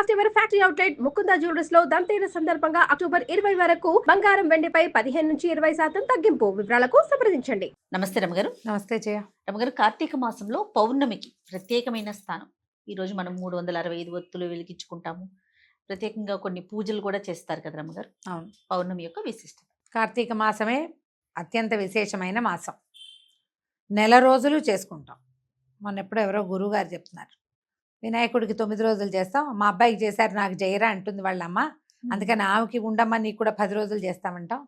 First ever factory outlet Mukunda జ్యువెలర్స్లో దంతేర సందర్భంగా October ఇరవై వరకు బంగారం వెండిపై పదిహేను నుంచి ఇరవై శాతం తగ్గింపు వివరాలకు సంప్రదించండి. నమస్తే రమగారు. నమస్తే జయ. రమగారు కార్తీక మాసంలో పౌర్ణమికి ప్రత్యేకమైన స్థానం. ఈ రోజు మనం మూడు వందల అరవై ఐదు ఒత్తులు వెలిగించుకుంటాము. ప్రత్యేకంగా కొన్ని పూజలు కూడా చేస్తారు కదా రమగారు? అవును. పౌర్ణమి యొక్క విశిష్టత. కార్తీక మాసమే అత్యంత విశేషమైన మాసం. నెల రోజులు చేసుకుంటాం. మొన్న ఎప్పుడో ఎవరో గురువు గారు చెప్తున్నారు. వినాయకుడికి తొమ్మిది రోజులు చేస్తాం. మా అబ్బాయికి చేశారు నాకు చేయరా అంటుంది వాళ్ళ అమ్మ అందుకని ఆమెకి ఉండమ్మా నీకు కూడా పది రోజులు చేస్తామంటాం.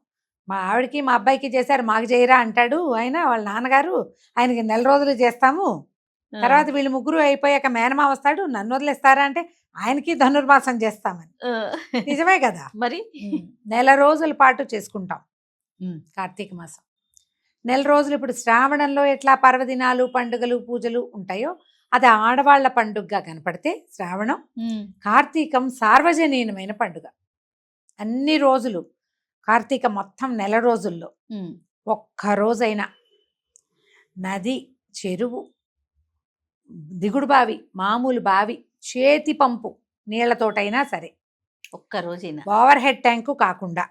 మా ఆవిడకి మా అబ్బాయికి చేశారు మాకు చేయరా అంటాడు ఆయన వాళ్ళ నాన్నగారు. ఆయనకి నెల రోజులు చేస్తాము. తర్వాత వీళ్ళు ముగ్గురు అయిపోయాక మేనమా వస్తాడు నన్ను వదిలేస్తారా అంటే ఆయనకి ధనుర్మాసం చేస్తామని. నిజమే కదా. మరి? నెల రోజుల పాటు చేసుకుంటాం. కార్తీక మాసం. నెల రోజులు ఇప్పుడు శ్రావణంలో ఎట్లా పర్వదినాలు పండుగలు పూజలు ఉంటాయో అది ఆడవాళ్ళ పండుగగా కనపడితే శ్రావణం కార్తీకం సార్వజనీయమైన పండుగ. అన్ని రోజులు కార్తీక మొత్తం నెల రోజుల్లో. ఉమ్, ఒక్క రోజైనా. నది చెరువు దిగుడు బావి మామూలు బావి చేతి పంపు నీళ్ళతోటైనా సరే. ఒక్క రోజైనా. ఓవర్ హెడ్ ట్యాంకు కాకుండా.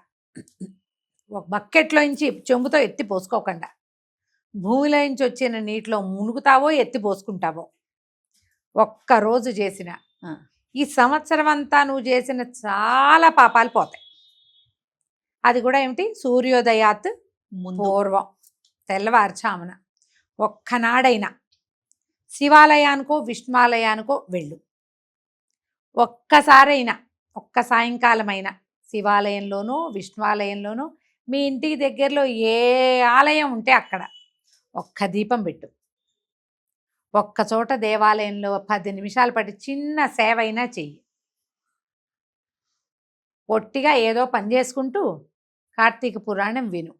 ఒక బకెట్లోంచి చెంబుతో ఎత్తి పోసుకోకుండా. భూమిలో నుంచి వచ్చిన నీటిలో మునుగుతావో ఎత్తి పోసుకుంటావో. ఒక్క రోజు చేసిన. ఈ సంవత్సరం అంతా నువ్వు చేసిన చాలా పాపాలు పోతాయి. అది కూడా ఏమిటి? సూర్యోదయాత్ పూర్వం. తెల్లవారుచామున ఒక్కనాడైనా శివాలయానికో విష్ణువాలయానికో వెళ్ళు. ఒక్కసారైనా ఒక్క సాయంకాలమైనా శివాలయంలోనో విష్ణువాలయంలోనో మీ ఇంటికి దగ్గరలో ఏ ఆలయం ఉంటే అక్కడ ఒక్క దీపం పెట్టు. ఒక్క చోట దేవాలయంలో పది నిమిషాలు పట్టి చిన్న సేవ అయినా చెయ్యి. పొట్టిగా ఏదో పని చేసుకుంటూ కార్తీక పురాణం విను.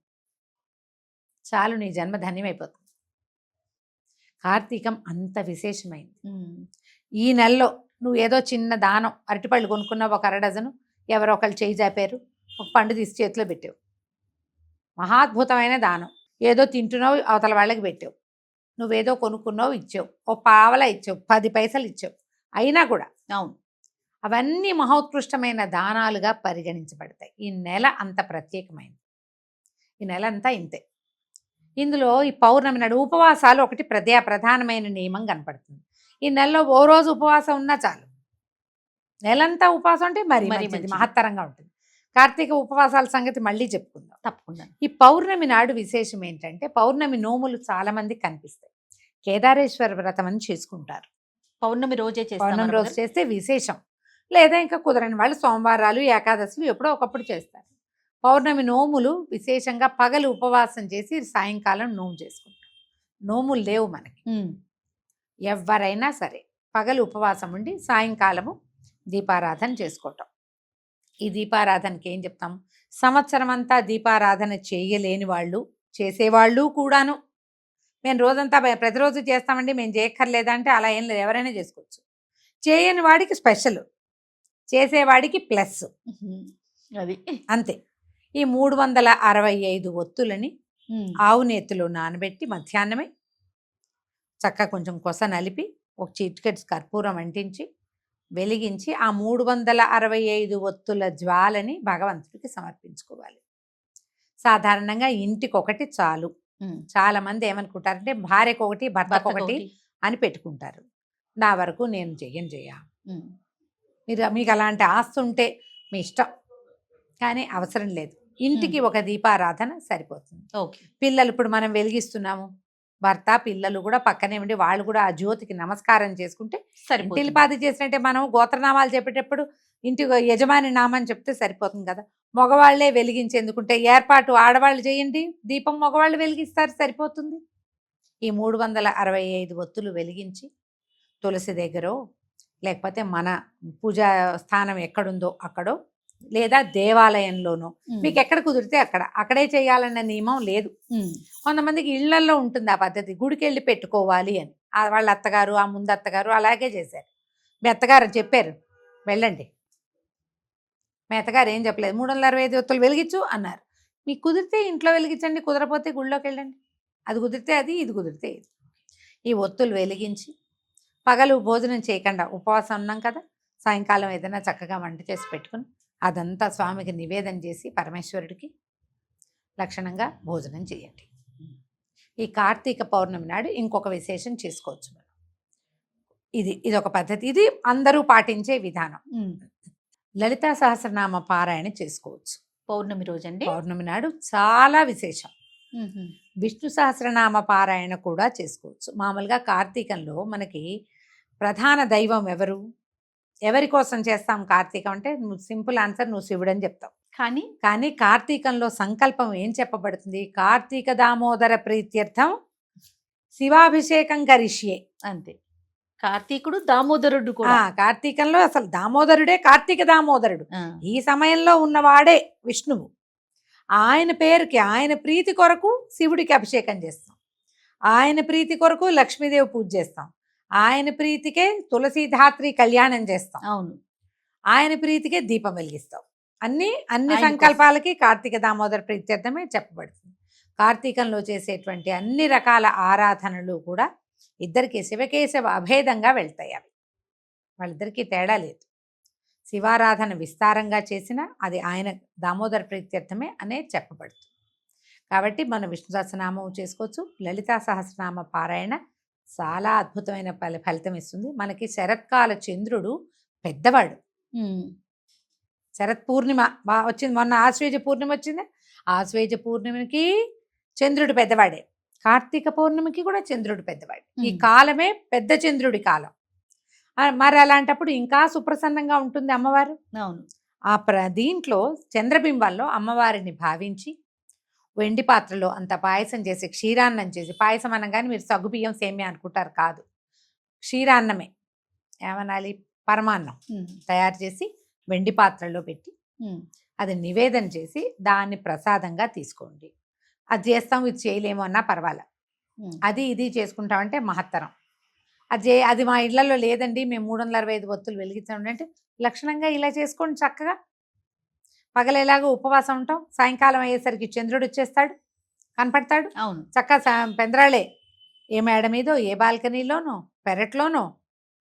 చాలు నీ జన్మ ధన్యమైపోతుంది. కార్తీకం అంత విశేషమైంది. ఈ నెలలో నువ్వు ఏదో చిన్న దానం అరటిపళ్ళు కొనుక్కున్నావు ఒక అర డజను ఎవరో ఒకళ్ళు చేయి చాపారు ఒక పండు తీసి చేతిలో పెట్టావు. మహాద్భుతమైన దానం. ఏదో తింటున్నావు అవతల వాళ్ళకి పెట్టావు. నువ్వేదో కొనుక్కున్నావు ఇచ్చావు. ఓ పావల ఇచ్చావు పది పైసలు ఇచ్చావు. అయినా కూడా అవును. అవన్నీ మహోత్కృష్టమైన దానాలుగా పరిగణించబడతాయి. ఈ నెల అంత ప్రత్యేకమైనది ఈ నెల అంతా ఇంతే. ఇందులో ఈ పౌర్ణమి నాడు ఉపవాసాలు ఒకటి ప్రదే ప్రధానమైన నియమం కనపడుతుంది. ఈ నెలలో ఓ రోజు ఉపవాసం ఉన్నా చాలు. నెలంతా ఉపవాసం అంటే మరి మరీ. మహత్తరంగా ఉంటుంది. కార్తీక ఉపవాసాల సంగతి మళ్ళీ చెప్పుకుందాం. తప్పకుండా. ఈ పౌర్ణమి నాడు విశేషం ఏంటంటే పౌర్ణమి నోములు చాలా మందికి కనిపిస్తాయి. కేదారేశ్వర వ్రతం అని చేసుకుంటారు. పౌర్ణమి రోజే చేస్తాం పౌర్ణమి రోజు చేస్తే విశేషం. లేదా ఇంకా కుదరని వాళ్ళు సోమవారాలు ఏకాదశులు ఎప్పుడో ఒకప్పుడు చేస్తారు. పౌర్ణమి నోములు విశేషంగా పగలు ఉపవాసం చేసి సాయంకాలం నోము చేసుకుంటారు నోములు లేవు మనకి. ఎవరైనా సరే పగలు ఉపవాసం ఉండి సాయంకాలము దీపారాధన చేసుకోవటం. ఈ దీపారాధనకి ఏం చెప్తాం? సంవత్సరం అంతా దీపారాధన చేయలేని వాళ్ళు చేసేవాళ్ళు కూడాను. మేము రోజంతా ప్రతిరోజు చేస్తామండి మేము చేయక్కర్లేదా అంటే అలా ఏం లేదు ఎవరైనా చేసుకోవచ్చు. చేయని వాడికి స్పెషల్ చేసేవాడికి ప్లస్. అది. అంతే. ఈ మూడు వందల అరవై ఐదు ఒత్తులని ఆవు నేతిలో నానబెట్టి మధ్యాహ్నమే చక్కగా కొంచెం కొస నలిపి ఒక చిటికెట్ కర్పూరం అంటించి వెలిగించి ఆ మూడు వందల అరవై ఐదు ఒత్తుల జ్వాలని భగవంతుడికి సమర్పించుకోవాలి. సాధారణంగా ఇంటికి ఒకటి చాలు. చాలా మంది ఏమనుకుంటారంటే భార్యకు ఒకటి భర్తకు ఒకటి. అని పెట్టుకుంటారు. నా వరకు నేను చెయ్య ఉమ్, మీరు మీకు అలాంటి ఆస్తి ఉంటే మీ ఇష్టం. కానీ అవసరం లేదు. ఇంటికి ఒక దీపారాధన సరిపోతుంది. ఓకే. పిల్లలు ఇప్పుడు మనం వెలిగిస్తున్నాము. భర్త పిల్లలు కూడా పక్కనే ఉండి వాళ్ళు కూడా ఆ జ్యోతికి నమస్కారం చేసుకుంటే సరిపోతుంది. ఇంటిల్పాది చేసినట్టే మనం గోత్రనామాలు చెప్పేటప్పుడు ఇంటి యజమాని నామని చెప్తే సరిపోతుంది కదా. మగవాళ్ళే వెలిగించేందుకుంటే ఏర్పాటు ఆడవాళ్ళు చేయండి దీపం మగవాళ్ళు వెలిగిస్తారు సరిపోతుంది. ఈ మూడు వందల అరవై ఐదు ఒత్తులు వెలిగించి తులసి దగ్గరో లేకపోతే మన పూజా స్థానం ఎక్కడుందో అక్కడో లేదా దేవాలయంలోనో. మీకు ఎక్కడ కుదిరితే అక్కడ. అక్కడే చేయాలన్న నియమం లేదు. కొంతమందికి ఇళ్ళల్లో ఉంటుంది ఆ పద్ధతి. గుడికి వెళ్ళి పెట్టుకోవాలి అని. వాళ్ళ అత్తగారు ఆ ముందు అత్తగారు అలాగే చేశారు. మీ అత్తగారు చెప్పారు వెళ్ళండి. మీ అత్తగారు ఏం చెప్పలేదు. మూడు వందల అరవై ఐదు ఒత్తులు వెలిగించు అన్నారు. మీకు కుదిరితే ఇంట్లో వెలిగించండి కుదరపోతే గుళ్ళోకి వెళ్ళండి. అది కుదిరితే అది ఇది కుదిరితే ఇది. ఈ ఒత్తులు వెలిగించి పగలు భోజనం చేయకుండా ఉపవాసం ఉన్నాం కదా సాయంకాలం ఏదైనా చక్కగా వంట చేసి పెట్టుకుని అదంతా స్వామికి నివేదన చేసి పరమేశ్వరుడికి లక్షణంగా భోజనం చేయండి. ఈ కార్తీక పౌర్ణమి నాడు ఇంకొక విశేషం చేసుకోవచ్చు మనం. ఇది ఇది ఒక పద్ధతి. ఇది అందరూ పాటించే విధానం. లలితా సహస్రనామ పారాయణ చేసుకోవచ్చు. పౌర్ణమి రోజండి. పౌర్ణమి నాడు చాలా విశేషం. విష్ణు సహస్రనామ పారాయణ కూడా చేసుకోవచ్చు. మామూలుగా కార్తీకంలో మనకి ప్రధాన దైవం ఎవరు? ఎవరి కోసం చేస్తాం కార్తీకం అంటే నువ్వు సింపుల్ ఆన్సర్ నువ్వు శివుడు అని చెప్తావు. కానీ కానీ కార్తీకంలో సంకల్పం ఏం చెప్పబడుతుంది? కార్తీక దామోదర ప్రీత్యర్థం శివాభిషేకం కరిష్యే. అంతే. కార్తీకుడు దామోదరుడు కూడా. కార్తీకంలో అసలు దామోదరుడే కార్తీక దామోదరుడు. ఈ సమయంలో ఉన్నవాడే విష్ణువు. ఆయన పేరుకి ఆయన ప్రీతి కొరకు శివుడికి అభిషేకం చేస్తాం. ఆయన ప్రీతి కొరకు లక్ష్మీదేవి పూజ చేస్తాం. ఆయన ప్రీతికే తులసీధాత్రి కళ్యాణం చేస్తాం. అవును. ఆయన ప్రీతికే దీపం వెలిగిస్తాం. అన్ని అన్ని సంకల్పాలకి కార్తీక దామోదర ప్రీత్యర్థమే చెప్పబడుతుంది. కార్తీకంలో చేసేటువంటి అన్ని రకాల ఆరాధనలు కూడా ఇద్దరికి శివకేశవ అభేదంగా వెళ్తాయి అవి. వాళ్ళిద్దరికీ తేడా లేదు. శివారాధన విస్తారంగా చేసినా అది ఆయన దామోదర ప్రీత్యర్థమే అనేది చెప్పబడుతుంది. కాబట్టి మనం విష్ణు సహస్రనామం చేసుకోవచ్చు లలితా సహస్రనామ పారాయణ చాలా అద్భుతమైన ఫలి ఫలితం ఇస్తుంది. మనకి శరత్కాల చంద్రుడు పెద్దవాడు. శరత్ పూర్ణిమ వచ్చింది. మొన్న ఆశ్వేజ పూర్ణిమ వచ్చింది? ఆశ్వేజ పూర్ణిమకి చంద్రుడు పెద్దవాడే. కార్తీక పౌర్ణమికి కూడా చంద్రుడు పెద్దవాడు. ఈ. కాలమే పెద్ద చంద్రుడి కాలం. మరి అలాంటప్పుడు ఇంకా సుప్రసన్నంగా ఉంటుంది అమ్మవారు? అవును. ఆ ప్ర దీంట్లో చంద్రబింబాల్లో అమ్మవారిని భావించి వెండి పాత్రలో అంత పాయసం చేసి క్షీరాన్నం చేసి పాయసం అనగానే మీరు సగ్గుబియ్యం సేమ్యా అనుకుంటారు కాదు. క్షీరాన్నమే. ఏమనాలి? పరమాన్నం. తయారు చేసి వెండి పాత్రలో పెట్టి. అది నివేదన చేసి దాన్ని ప్రసాదంగా తీసుకోండి. అది చేస్తాం ఇది చేయలేము అన్నా పర్వాలే. అది ఇది చేసుకుంటామంటే మహత్తరం. అది చే అది మా ఇళ్ళలో లేదండి. మేము మూడు వందల అరవై ఐదు ఒత్తులు వెలిగించామండి అంటే లక్షణంగా ఇలా చేసుకోండి చక్కగా. పగలేలాగా ఉపవాసం ఉంటాం. సాయంకాలం అయ్యేసరికి చంద్రుడు వచ్చేస్తాడు. కనపడతాడు. అవును. చక్కగా పెందరాళే ఏ మేడ మీదో ఏ బాల్కనీలోనో పెరట్లోనో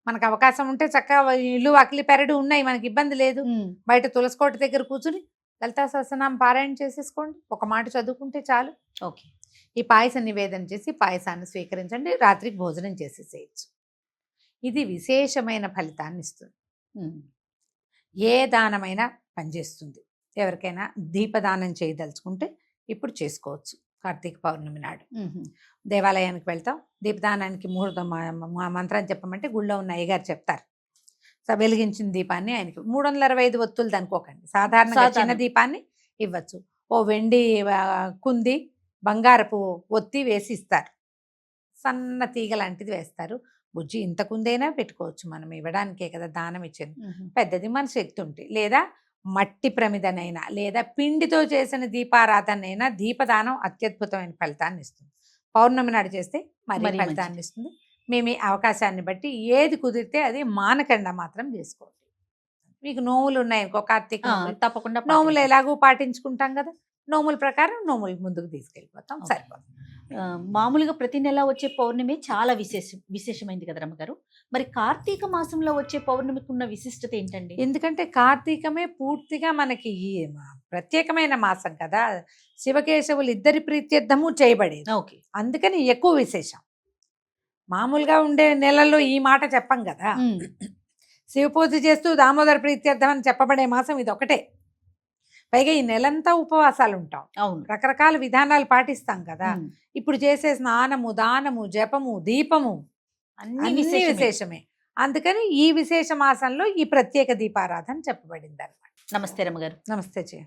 మనకు అవకాశం ఉంటే చక్కగా ఇల్లు అకిలి పెరడు ఉన్నాయి. మనకి ఇబ్బంది లేదు. బయట తులసికోట దగ్గర కూర్చుని లలితా సహస్రనామం పారాయణ చేసేసుకోండి. ఒక మాట చదువుకుంటే చాలు. ఓకే. ఈ పాయస నివేదన చేసి పాయసాన్ని స్వీకరించండి. రాత్రికి భోజనం చేసేసేయచ్చు. ఇది విశేషమైన ఫలితాన్ని ఇస్తుంది. ఏ దానమైనా పనిచేస్తుంది. ఎవరికైనా దీపదానం చేయదలుచుకుంటే ఇప్పుడు చేసుకోవచ్చు. కార్తీక పౌర్ణమి నాడు. దేవాలయానికి వెళ్తాం. దీపదానానికి ముహూర్తం మంత్రం చెప్పమంటే గుళ్ళో ఉన్న అయ్యగారు చెప్తారు. సో వెలిగించిన దీపాన్ని ఆయనకి మూడు వందల అరవై ఐదు ఒత్తులు అనుకోకండి సాధారణంగా చిన్న. దీపాన్ని ఇవ్వచ్చు. ఓ వెండి కుంది బంగారపు ఒత్తి వేసి ఇస్తారు సన్న తీగ లాంటిది వేస్తారు. బుజ్జి ఇంత కుందైనా పెట్టుకోవచ్చు. మనం ఇవ్వడానికే కదా దానం ఇచ్చింది. పెద్దది మన శక్తి ఉంటే. లేదా మట్టి ప్రమిదనైనా లేదా పిండితో చేసిన దీపారాధనైనా దీపదానం అత్యద్భుతమైన ఫలితాన్ని ఇస్తుంది. పౌర్ణమి నాడు చేస్తే మరి ఫలితాన్ని ఇస్తుంది. మేము ఈ అవకాశాన్ని బట్టి ఏది కుదిరితే అది మానకుండా మాత్రం చేసుకోండి. మీకు నోములు ఉన్నాయి ఇంకో కార్తీక. తప్పకుండా నోములు. ఎలాగూ పాటించుకుంటాం కదా? నోముల ప్రకారం నోములు ముందుకు తీసుకెళ్ళిపోతాం. సరిపోతుంది. మామూలుగా ప్రతి నెల వచ్చే పౌర్ణమి చాలా విశేష విశేషమైంది కదా రమ్మగారు. మరి కార్తీక మాసంలో వచ్చే పౌర్ణమికి ఉన్న విశిష్టత ఏంటండి? ఎందుకంటే కార్తీకమే పూర్తిగా మనకి ప్రత్యేకమైన మాసం కదా. శివకేశవులు ఇద్దరి ప్రీత్యర్థము చేయబడేది. ఓకే. అందుకని ఎక్కువ విశేషం. మామూలుగా ఉండే నెలల్లో ఈ మాట చెప్పం కదా. శివ పూజ చేస్తూ దామోదర ప్రీత్యర్థం అని చెప్పబడే మాసం ఇది ఒకటే పైగా ఈ నెలంతా ఉపవాసాలు ఉంటాం అవును. రకరకాల విధానాలు పాటిస్తాం కదా. ఇప్పుడు చేసే స్నానము దానము జపము దీపము అన్ని. విశేషమే. అందుకని ఈ విశేష మాసంలో ఈ ప్రత్యేక దీపారాధన చెప్పబడింది అనమాట నమస్తే రమ్మగారు. నమస్తే జయ